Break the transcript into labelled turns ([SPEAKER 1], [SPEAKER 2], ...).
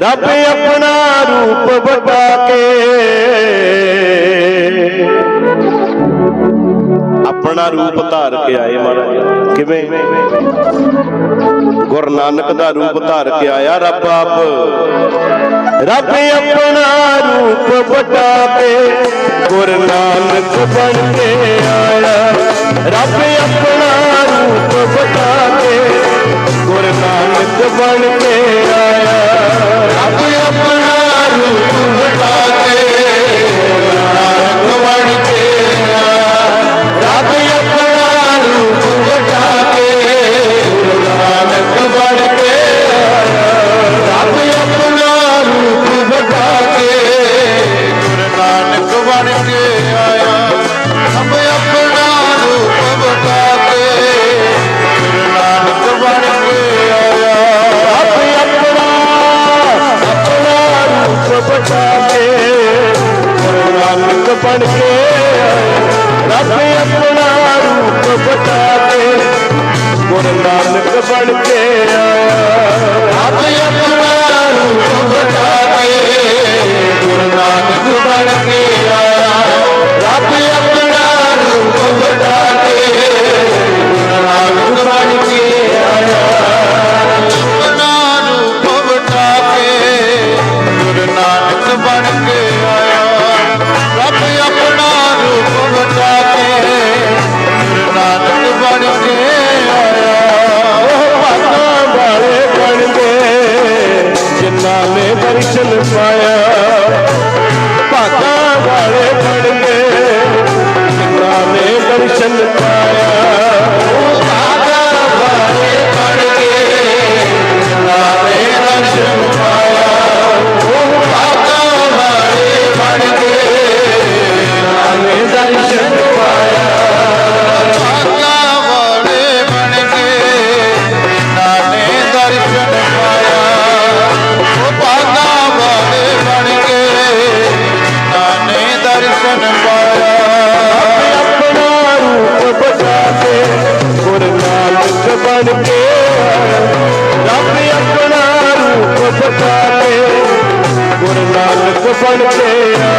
[SPEAKER 1] ਰੱਬ ਆਪਣਾ ਰੂਪ ਵਟਾ ਕੇ। ਆਪਣਾ ਰੂਪ ਧਾਰ ਕੇ ਆਏ ਮਹਾਰਾਜ। ਕਿਵੇਂ? ਗੁਰੂ ਨਾਨਕ ਦਾ ਰੂਪ ਧਾਰ ਕੇ ਆਇਆ ਰੱਬ ਆਪ। ਰੱਬ ਆਪਣਾ ਰੂਪ ਵਟਾ ਕੇ ਗੁਰੂ ਨਾਨਕ ਬਣ ਕੇ ਆਇਆ। ਰੱਬ ਆਪਣਾ ਰੂਪ ਵਟਾ ਕੇ ਗੁਰੂ ਨਾਨਕ ਬਣ ਕੇ ਆਇਆ। ਬਣ ਕੇ ਰੱਬ ਆਪਣਾ ਰੂਪ ਵਟਾ ਕੇ ਗੁਰੂ ਨਾਨਕ ਬਣ ਕੇ ਜਿਨ੍ਹਾਂ ਨੇ ਦਰਸ਼ਨ ਪਾਇਆ। ਭਾਗਾਂ ਵਾਲੇ ਬਣ ਗਏ ਜਿਨ੍ਹਾਂ ਨੇ ਦਰਸ਼ਨ ਪਾਇਆ। ਬਣ ਕੇ ਰੱਬ ਆਪਣਾ ਰੂਪ ਬਚਾ ਕੇ ਗੁਰੂ ਨਾਨਕ ਬਣ ਕੇ